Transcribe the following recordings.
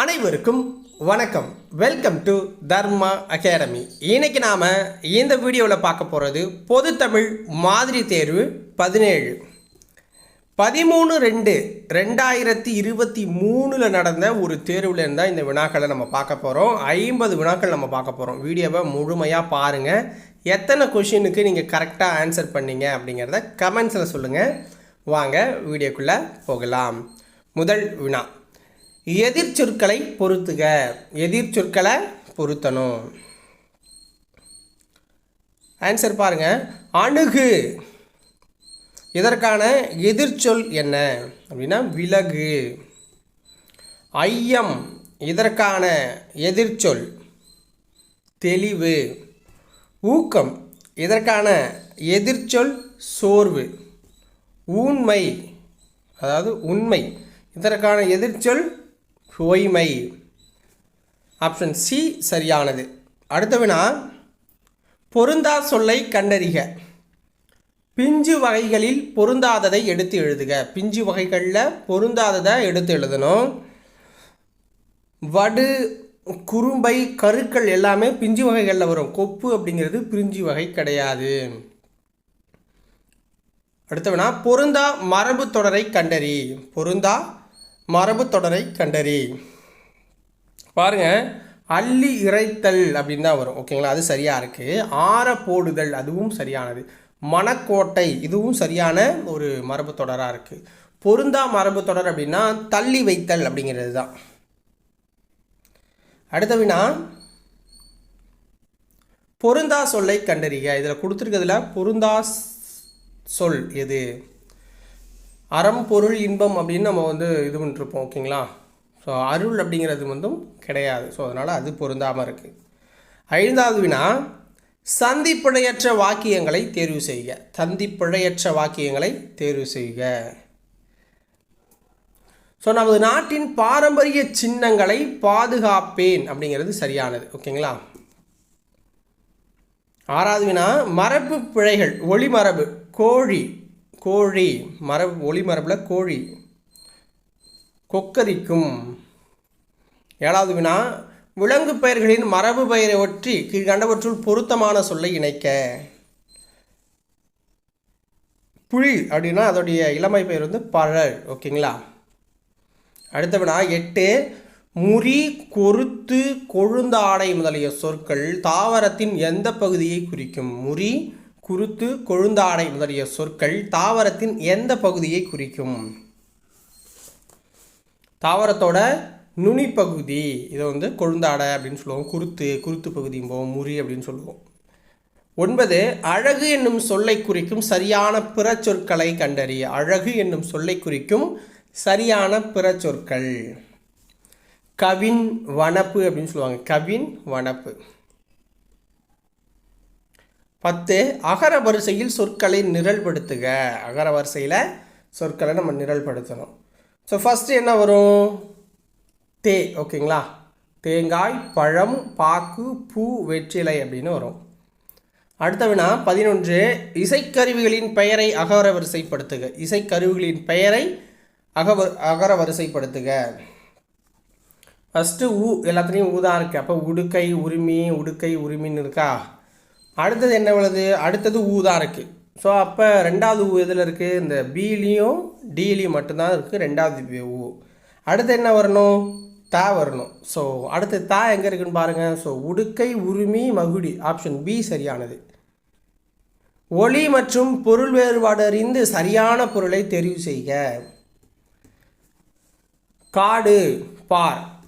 அனைவருக்கும் வணக்கம். Welcome to Dharma academy இன்னைக்கு நாம் இந்த வீடியோவில் பார்க்க போகிறது பொதுத்தமிழ் மாதிரி தேர்வு பதினேழு. பதிமூணு ரெண்டு ரெண்டாயிரத்தி இருபத்தி மூணில் நடந்த ஒரு தேர்வில் இருந்தால் இந்த வினாக்களை நம்ம பார்க்க போகிறோம் ஐம்பது வினாக்கள் நம்ம பார்க்க போகிறோம் வீடியோவை முழுமையாக பாருங்கள் எத்தனை கொஷினுக்கு நீங்கள் கரெக்டாக ஆன்சர் பண்ணீங்க அப்படிங்கிறத கமெண்ட்ஸில் சொல்லுங்கள் வாங்க வீடியோக்குள்ளே போகலாம். முதல் வினா. எதிர்ச்சொற்களை பொருத்துக. எதிர்ச்சொற்களை பொருத்தணும். ஆன்சர் பாருங்க. அணுகு. இதற்கான எதிர்ச்சொல் என்ன? அப்படின்னா விலகு. ஐயம். இதற்கான எதிர்ச்சொல். தெளிவு. ஊக்கம். இதற்கான எதிர்ச்சொல் சோர்வு. ஊண்மை. அதாவது உண்மை. இதற்கான எதிர்ச்சொல் பொய்மை ஆப்ஷன் சி சரியானது. அடுத்த வினா பொருந்தா சொல்லை கண்டறிக. பிஞ்சு வகைகளில் பொருந்தாததை எடுத்து எழுதுக. பிஞ்சு வகைகளில் பொருந்தாததை எடுத்து எழுதணும். வடு குறும்பை கருக்கள் எல்லாமே பிஞ்சு வகைகளில் வரும். கொப்பு அப்படிங்கிறது பிரிஞ்சு வகை கிடையாது. அடுத்தவனா பொருந்தா மரபு தொடரை கண்டறி. பொருந்தா மரபு தொடரை கண்டறி. பாருங்க அள்ளி இறைத்தல் அப்படின்னு தான் வரும். ஓகேங்களா? அது சரியாக இருக்குது ஆற போடுதல் அதுவும் சரியானது. மணக்கோட்டை இதுவும் சரியான ஒரு மரபு தொடராக இருக்குது பொருந்தா மரபு தொடர் அப்படின்னா தள்ளி வைத்தல் அப்படிங்கிறது தான். அடுத்த வினா பொருந்தா சொல்லை கண்டறிக. இதில் கொடுத்துருக்கிறதுல பொருந்தா சொல் எது? அறம் பொருள் இன்பம் அப்படின்னு நம்ம வந்து இது பண்ணிருப்போம் ஓகேங்களா? ஸோ அருள் அப்படிங்கிறது வந்தும் கிடையாது. ஸோ அதனால் அது பொருந்தாமல் இருக்குது ஐந்தாவது வினா சந்திப்பிழையற்ற வாக்கியங்களை தேர்வு செய்க. சந்திப்பிழையற்ற வாக்கியங்களை தேர்வு செய்க. ஸோ நமது நாட்டின் பாரம்பரிய சின்னங்களை பாதுகாப்பேன் அப்படிங்கிறது சரியானது ஓகேங்களா? ஆறாவது வினா மரபு பிழைகள் ஒளிமரபு கோழி கோழி மரபு ஒளிமரபில் கோழி. கொக்கரிக்கும். ஏழாவது வினா விலங்கு பெயர்களின் மரபு பெயரை ஒற்றி கீழ்கண்டவற்றுள் பொருத்தமான சொல்லை இணைக்க. புழி அப்படின்னா அதோடைய இளமை பெயர் வந்து பழல் ஓகேங்களா? அடுத்த வினா எட்டு முறி கொருத்து கொழுந்தாடை முதலிய சொற்கள் தாவரத்தின் எந்த பகுதியை குறிக்கும்? முறி குருத்து கொழுந்தாடை முதலிய சொற்கள் தாவரத்தின் எந்த பகுதியை குறிக்கும்? தாவரத்தோட நுனிப்பகுதி இதை வந்து கொழுந்தாடை அப்படின்னு சொல்லுவோம். குருத்து குருத்து பகுதிம்போம் முறி அப்படின்னு சொல்லுவோம். ஒன்பது அழகு என்னும் சொல்லை குறிக்கும் சரியான பிற சொற்களை கண்டறி. அழகு என்னும் சொல்லை குறிக்கும் சரியான பிற சொற்கள் கவின் வனப்பு அப்படின்னு சொல்லுவாங்க. கவின் வனப்பு. பத்து அகர வரிசையில் சொற்களை நிரல்படுத்துக. அகர வரிசையில் சொற்களை நம்ம நிரல்படுத்தணும். ஸோ ஃபஸ்ட்டு என்ன வரும்? தே ஓகேங்களா? தேங்காய் பழம் பாக்கு பூ வெற்றிலை அப்படின்னு வரும். அடுத்த வினா பதினொன்று இசைக்கருவிகளின் பெயரை அகர வரிசைப்படுத்துக. இசைக்கருவிகளின் பெயரை அகவ அகர வரிசைப்படுத்துக. ஃபஸ்ட்டு ஊ எல்லாத்துலேயும் ஊ தான் இருக்குது அப்போ உடுக்கை உரிமை உடுக்கை உரிமின்னு இருக்கா? அடுத்தது என்ன உள்ளது? அடுத்தது ஊ தான் இருக்குது ஸோ அப்போ ரெண்டாவது ஊ இதில் இருக்குது இந்த பிலையும் டிலையும் மட்டும்தான் இருக்குது ரெண்டாவது ஊ. அடுத்து என்ன வரணும்? தா வரணும். ஸோ அடுத்து தா எங்கே இருக்குன்னு பாருங்கள் ஸோ உடுக்கை உரிமை மகுடி. ஆப்ஷன் பி சரியானது. ஒளி மற்றும் பொருள் வேறுபாடு அறிந்து சரியான பொருளை தெரிவு செய்க. காடு பார்.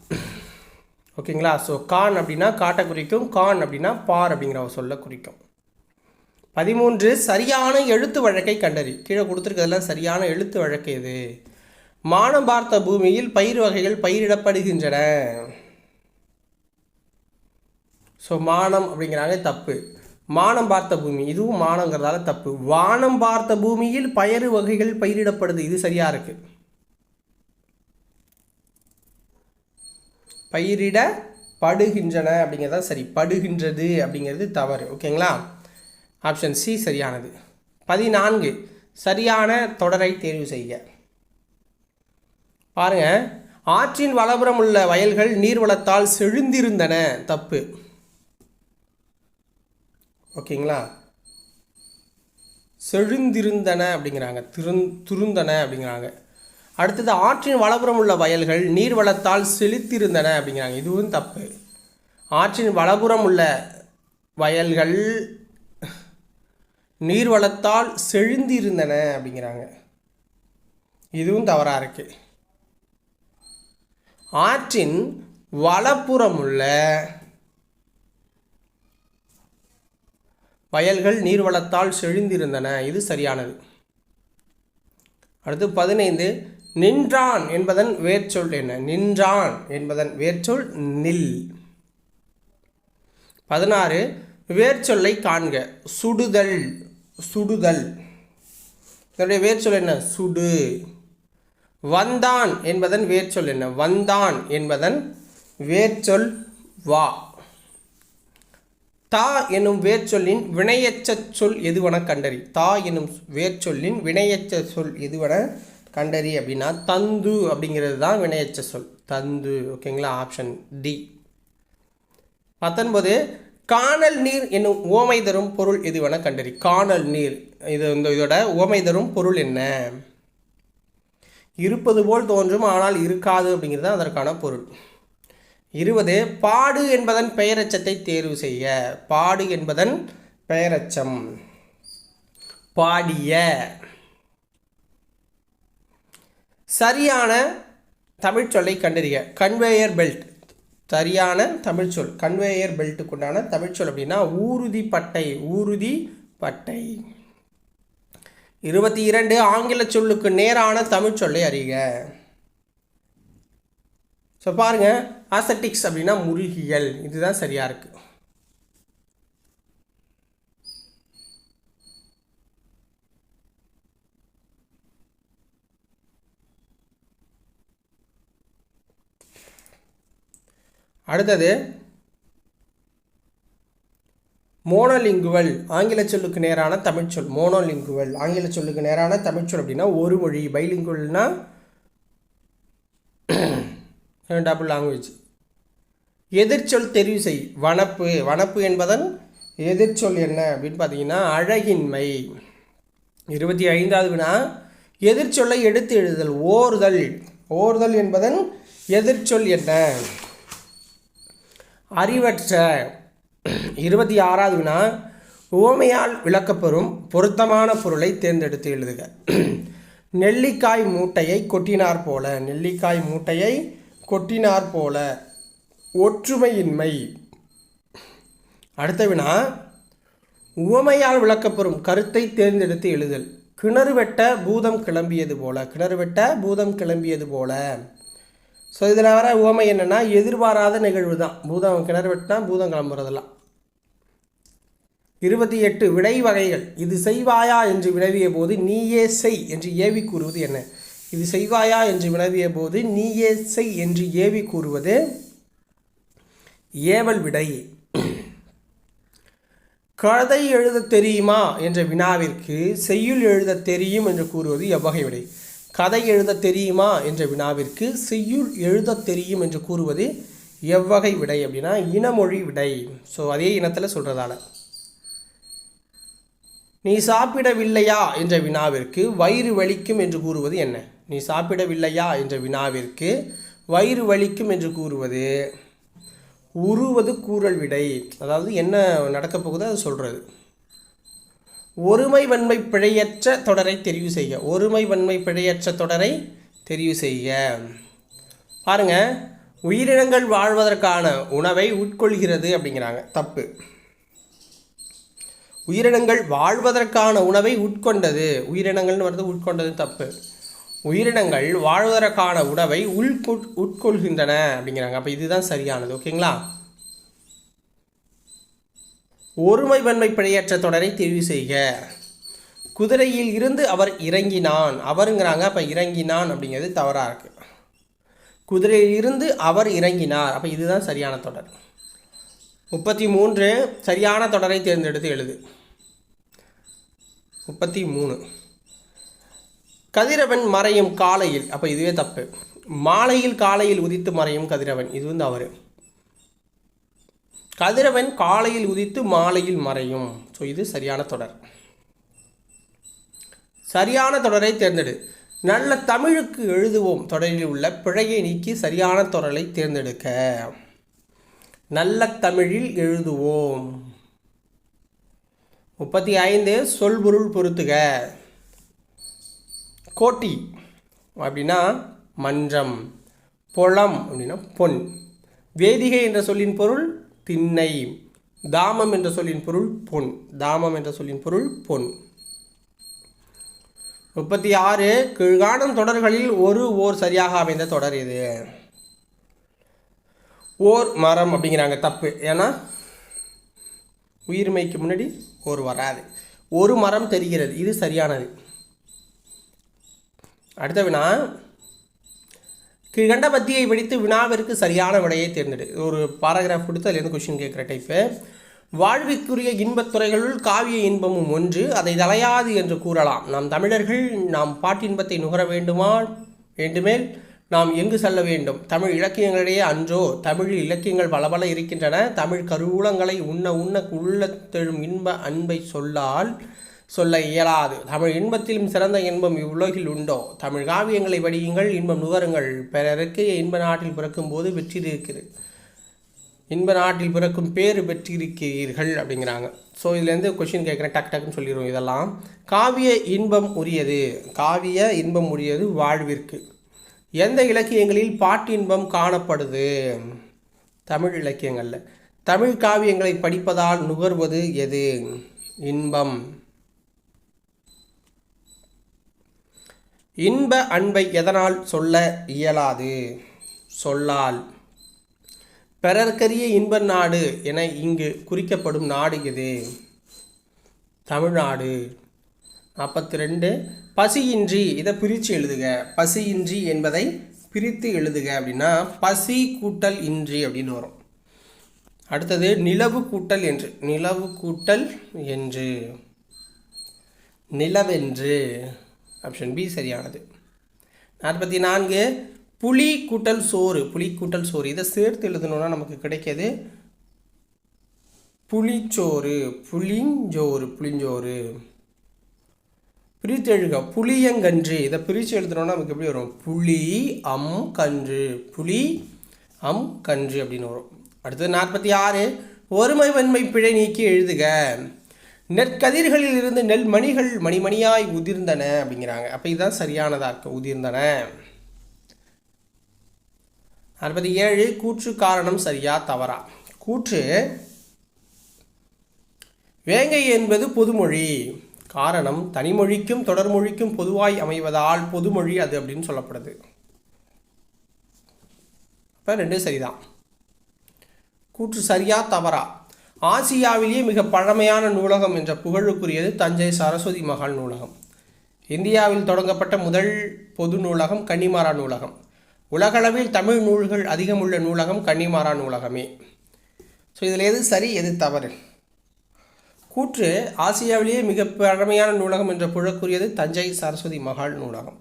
ஓகேங்களா? ஸோ கான் அப்படின்னா காட்டை குறிக்கும் கான் அப்படின்னா பார் அப்படிங்கிற சொல்ல குறிக்கும். பதிமூன்று சரியான எழுத்து வழக்கை கண்டறி. கீழே கொடுத்துருக்கிறதுல சரியான எழுத்து வழக்கு எது? மானம் பார்த்த பூமியில் பயிர் வகைகள் பயிரிடப்படுகின்றன. ஸோ மானம் அப்படிங்கிறாங்க தப்பு. மானம் பார்த்த பூமி இதுவும் மானங்கிறதால தப்பு. வானம் பார்த்த பூமியில் பயறு வகைகள் பயிரிடப்படுது. இது சரியாக இருக்குது இருக்கு அப்படிங்கிறது அப்படிங்கிறதா சரி படுகின்றது அப்படிங்கிறது தவறு. ஓகேங்களா? ஆப்ஷன் சி சரியானது. பதினான்கு சரியான தொடரை தேர்வு செய்க. பாருங்க ஆற்றின் வலபுறம் உள்ள வயல்கள் நீர்வளத்தால் செழுந்திருந்தன. தப்பு. ஓகேங்களா? செழுந்திருந்தன அப்படிங்கிறாங்க திருந் திருந்தன அப்படிங்கிறாங்க. அடுத்தது ஆற்றின் வலப்புறம் உள்ள வயல்கள் நீர் வளத்தால் செழித்திருந்தன அப்படிங்கிறாங்க. இதுவும் தப்பு. ஆற்றின் வலப்புறம் உள்ள வயல்கள் நீர் வளத்தால் செழுந்திருந்தன அப்படிங்கிறாங்க. இதுவும் தவறாக இருக்கு. ஆற்றின் வலப்புறம் உள்ள வயல்கள் நீர்வளத்தால் செழிந்திருந்தன. இது சரியானது. அடுத்து பதினைந்து நின்றான் என்பதன் வேர்ச்சொல் என்ன? நின்றான் என்பதன் வேர்ச்சொல் நில். பதினாறு வேர்ச்சொல்லை காண்க. சுடுதல் சுடுதல். இதனுடைய வேர்ச்சொல் என்ன? சுடு. வந்தான் என்பதன் வேர்ச்சொல் என்ன? வந்தான் என்பதன் வேர்ச்சொல் வா. தா எனும் வேர்ச்சொல்லின் வினையச்ச சொல் எதுவென கண்டறி. தா எனும் வேர்ச்சொல்லின் வினையச்ச சொல் எதுவென கண்டறி அப்படின்னா தந்து அப்படிங்கிறது தான் வினையச்ச சொல். தந்து ஓகேங்களா? ஆப்ஷன் டி பத்தொன்பது காணல் நீர் என்னும் ஓமை தரும் பொருள் எதுவென கண்டறி? காணல் நீர். இது இந்த இதோட ஓமை தரும் பொருள் என்ன? இருப்பது போல் தோன்றும் ஆனால் இருக்காது அப்படிங்கிறது தான் அதற்கான பொருள். இருபது பாடு என்பதன் பெயரச்சத்தை தேர்வு செய்ய. பாடு என்பதன் பெயரச்சம். பாடிய. சரியான தமிழ்ச்சொல்லை கண்டறிய கன்வேயர் பெல்ட் சரியான தமிழ்ச்சொல் கன்வேயர் பெல்ட்டுக்குண்டான தமிழ்ச்சொல் அப்படின்னா ஊருதி பட்டை. ஊருதி பட்டை. இருபத்தி இரண்டு ஆங்கில சொல்லுக்கு நேரான தமிழ்ச்சொல்லை அறிக. ஸோ பாருங்க ஆசட்டிக்ஸ் அப்படின்னா முருகியல். இதுதான் சரியாக இருக்குது அடுத்தது மோனோலிங்குவல். ஆங்கில சொல்லுக்கு நேரான தமிழ்ச்சொல் மோனோலிங்குவல். ஆங்கில சொல்லுக்கு நேரான தமிழ்ச்சொல் அப்படின்னா ஒரு மொழி. பைலிங்குவல்னா டபுள் லாங்குவேஜ் எதிர்ச்சொல் தெரிவு செய் வனப்பு. வனப்பு என்பதன் எதிர்ச்சொல் என்ன அப்படின்னு பார்த்தீங்கன்னா அழகின்மை. இருபத்தி ஐந்தாவது வினா எதிர்ச்சொல்லை எடுத்து எழுதுதல் ஓர்தல் ஓர்தல் என்பதன் எதிர்ச்சொல் என்ன? அறிவற்ற இருபத்தி ஆறாவது வினா உவமையால் விளக்கப்பெறும் பொருத்தமான பொருளை தேர்ந்தெடுத்து எழுதுக. நெல்லிக்காய் மூட்டையை கொட்டினார் போல நெல்லிக்காய் மூட்டையை கொட்டினார் போல ஒற்றுமையின்மை. அடுத்த வினா உவமையால் விளக்கப்பெறும் கருத்தை தேர்ந்தெடுத்து எழுதல். கிணறு வெட்ட பூதம் கிளம்பியது போல கிணறு வெட்ட பூதம் கிளம்பியது போல. ஸோ இதில் வர உவமை என்னென்னா எதிர்பாராத நிகழ்வு தான் பூதம் கிணறு வெட்டினா பூதம் கிளம்புறதெல்லாம். இருபத்தி எட்டு விடை வகைகள். இது செய்வாயா என்று வினவிய போது நீயே செய் என்று ஏவி கூறுவது என்ன? இது செய்வாயா என்று வினவிய போது நீயே செய் என்று ஏவி கூறுவது ஏவல் விடை. கதை எழுத தெரியுமா என்ற வினாவிற்கு செய்யுள் எழுத தெரியும் என்று கூறுவது எவ்வகை விடை. கதை எழுத தெரியுமா என்ற வினாவிற்கு செய்யுள் எழுத தெரியும் என்று கூறுவது எவ்வகை விடை அப்படின்னா இனமொழி விடை. ஸோ அதே இனத்தில் சொல்கிறதால நீ சாப்பிடவில்லையா என்ற வினாவிற்கு வயிறு வலிக்கும் என்று கூறுவது என்ன? நீ சாப்பிடவில்லையா என்ற வினாவிற்கு வயிறு வலிக்கும் என்று கூறுவது உருவது கூறல் விடை. அதாவது என்ன நடக்கப் போகுதோ அதை சொல்கிறது ஒருமை வன்மை பிழையற்ற தொடரை தெரிவு செய்ய ஒருமை வன்மை பிழையற்ற தொடரை தெரிவு செய்ய பாருங்க உயிரினங்கள் வாழ்வதற்கான உணவை உட்கொள்கிறது அப்படிங்கிறாங்க. தப்பு. உயிரினங்கள் வாழ்வதற்கான உணவை உட்கொண்டது. உயிரினங்கள்னு வருது உட்கொண்டது தப்பு. உயிரினங்கள் வாழ்வதற்கான உணவை உள் உட்கொள்கின்றன அப்படிங்கிறாங்க. அப்போ இதுதான் சரியானது. ஓகேங்களா? ஒருமை வன்மை பிழையற்ற தொடரை தெரிவு செய்க. குதிரையில் இருந்து அவர் இறங்கினான். அவருங்கிறாங்க அப்போ இறங்கினான் அப்படிங்கிறது தவறாக இருக்குது குதிரையில் இருந்து அவர் இறங்கினார். அப்போ இதுதான் சரியான தொடர். முப்பத்தி மூன்று சரியான தொடரை தேர்ந்தெடுத்து எழுது. முப்பத்தி மூணு கதிரவன் மறையும் காலையில் அப்போ இதுவே தப்பு. மாலையில் காலையில் உதித்து மறையும் கதிரவன் இது வந்து அவர் கதிரவன் காலையில் உதித்து மாலையில் மறையும். ஸோ இது சரியான தொடர். சரியான தொடரை தேர்ந்தெடு. நல்ல தமிழுக்கு எழுதுவோம். தொடரில் உள்ள பிழையை நீக்கி சரியான தொடரை தேர்ந்தெடுக்க. நல்ல தமிழில் எழுதுவோம். முப்பத்தி ஐந்து சொல்பொருள் பொருத்துக. கோட்டி அப்படின்னா மன்றம் பொலம் அப்படின்னா பொன். வேதிகை என்ற சொல்லின் பொருள் திண்ணை. தாமம் என்ற சொல்லின் பொருள் பொன். தாமம் என்ற சொல்லின் பொருள் பொன். முப்பத்தி ஆறு கீழ்காணும் தொடர்களில் ஒரு ஓர் சரியாக அமைந்த தொடர் இது ஓர் மரம் அப்படிங்கிறாங்க தப்பு. ஏன்னா உயிர்மைக்கு முன்னாடி ஒரு வராது. ஒரு மரம் தெரிகிறது இது சரியானது. அடுத்த வினா கீழ்கண்ட பத்தியை படித்து வினாவிற்கு சரியான விடையை தேர்ந்தெடு. ஒரு பாராகிராஃப் கொடுத்து அதுலேருந்து கொஷின் கேட்குற டைப்பு வாழ்விற்குரிய இன்பத்துறைகளுள் காவிய இன்பமும் ஒன்று அதை தலையாது என்று கூறலாம். நாம் தமிழர்கள் நாம் பாட்டின்பத்தை நுகர வேண்டுமா? வேண்டுமேல் நாம் எங்கு செல்ல வேண்டும்? தமிழ் இலக்கியங்களிடையே அன்றோ தமிழ் இலக்கியங்கள் பல பல இருக்கின்றன. தமிழ் கருவூலங்களை உண்ண உண்ண உள்ளத்தெழும் இன்ப அன்பை சொல்லால் சொல்ல இயலாது. தமிழ் இன்பத்திலும் சிறந்த இன்பம் இவ்வுலகில் உண்டோ? தமிழ் காவியங்களை படியுங்கள் இன்பம் நுகருங்கள். பிறருக்கு இன்ப நாட்டில் பிறக்கும்போது வெற்றி இருக்கிறது. இன்ப நாட்டில் பிறக்கும் பேர் பெற்றிருக்கிறீர்கள் அப்படிங்கிறாங்க. ஸோ இதுலேருந்து கொஷின் கேட்குறேன். டக் டக்குன்னு சொல்லிடுவோம் இதெல்லாம். காவிய இன்பம் உரியது. காவிய இன்பம் உரியது வாழ்விற்கு. எந்த இலக்கியங்களில் பாட்டின்பம் காணப்படுது? தமிழ் இலக்கியங்களில். தமிழ் காவியங்களை படிப்பதால் நுகர்வது எது? இன்பம். இன்ப அன்பை எதனால் சொல்ல இயலாது? சொல்லால். பிறர்க்கரிய இன்ப நாடு என இங்கு குறிக்கப்படும் நாடு இது தமிழ்நாடு. நாற்பத்தி ரெண்டு பசியின்றி இதை பிரித்து எழுதுக. பசியின்றி என்பதை பிரித்து எழுதுக அப்படின்னா பசி கூட்டல் இன்றி அப்படின்னு வரும். அடுத்தது நிலவு கூட்டல் என்று. நிலவு கூட்டல் என்று. நிலவென்று. ஆப்ஷன் பி சரியானது. நாற்பத்தி நான்கு புளி கூட்டல் சோறு. புளி கூட்டல் சோறு. இதை சேர்த்து எழுதணுன்னா நமக்கு கிடைக்கிது புளிச்சோறு. புளிஞ்சோறு புளிஞ்சோறு. பிரித்து எழுக புளியங்கன்று. இதை பிரித்து எழுதணும்னா நமக்கு எப்படி வரும்? புளி அம் கன்று. புளி அம் கன்று அப்படின்னு வரும். அடுத்தது நாற்பத்தி ஆறு ஒருமை வன்மை பிழை நீக்கி எழுதுக. நெற்கதிர்களில் இருந்து நெல் மணிகள் மணிமணியாய் உதிர்ந்தன அப்படிங்கிறாங்க. அப்போ இதுதான் சரியானதாக இருக்கும் உதிர்ந்தன. நாற்பத்தி ஏழு கூற்று காரணம் சரியா தவறா? கூற்று வேங்கை என்பது பொதுமொழி. காரணம் தனிமொழிக்கும் தொடர்மொழிக்கும் பொதுவாய் அமைவதால் பொதுமொழி அது அப்படின்னு சொல்லப்படுது. அப்போ ரெண்டும் சரிதான். கூற்று சரியா தவறா? ஆசியாவிலேயே மிக பழமையான நூலகம் என்ற புகழுக்குரியது தஞ்சை சரஸ்வதி மகால் நூலகம். இந்தியாவில் தொடங்கப்பட்ட முதல் பொது நூலகம் கன்னிமாரா நூலகம். உலகளவில் தமிழ் நூல்கள் அதிகமுள்ள நூலகம் கன்னிமாரா நூலகமே. ஸோ இதில் எது சரி எது தவறு? கூற்று ஆசியாவிலேயே மிக பழமையான நூலகம் என்ற புழக்குரியது தஞ்சை சரஸ்வதி மகால் நூலகம்.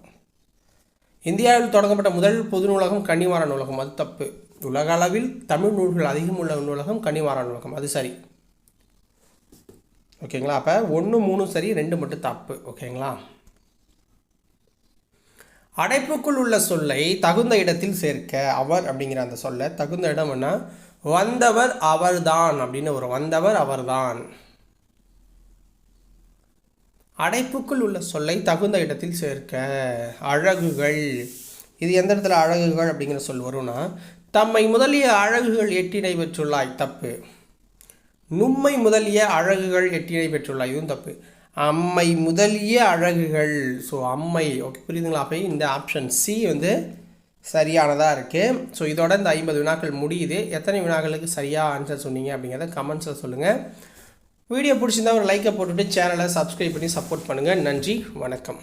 இந்தியாவில் தொடங்கப்பட்ட முதல் பொது நூலகம் கன்னிமாரா நூலகம் அது தப்பு. உலக அளவில் தமிழ் நூல்கள் அதிகம் உள்ள நூலகம் கன்னிமாரா நூலகம். அது சரி. ஓகேங்களா? அப்போ ஒன்று மூணு சரி ரெண்டு மட்டும் தப்பு. ஓகேங்களா? அடைப்புக்குள் உள்ள சொல்லை தகுந்த இடத்தில் சேர்க்க அவர் அப்படிங்கிற அந்த சொல்ல. தகுந்த இடம்னா வந்தவர் அவர்தான் அப்படின்னு ஒரு வந்தவர் அவர்தான். அடைப்புக்குள் உள்ள சொல்லை தகுந்த இடத்தில் சேர்க்க அழகுகள். இது எந்த இடத்துல அழகுகள் அப்படிங்கிற சொல் வரும்னா தம்மை முதலிய அழகுகள் எட்டினை பெற்றுள்ளாய் தப்பு. நும்மை முதலிய அழகுகள் எட்டினை பெற்றுள்ளாய் இதுவும் தப்பு. அம்மை முதலிய அழகுகள் ஸோ அம்மை ஓகே புரியுதுங்களா? அப்போ இந்த ஆப்ஷன் சி வந்து சரியானதாக இருக்குது ஸோ இதோட இந்த ஐம்பது வினாக்கள் முடியுது. எத்தனை வினாக்களுக்கு சரியாக ஆன்சர் சொன்னீங்க அப்படிங்கிறத கமெண்ட்ஸில் சொல்லுங்கள் வீடியோ பிடிச்சிருந்தா ஒரு லைக்கை போட்டுவிட்டு சேனலை சப்ஸ்கிரைப் பண்ணி சப்போர்ட் பண்ணுங்கள் நன்றி வணக்கம்.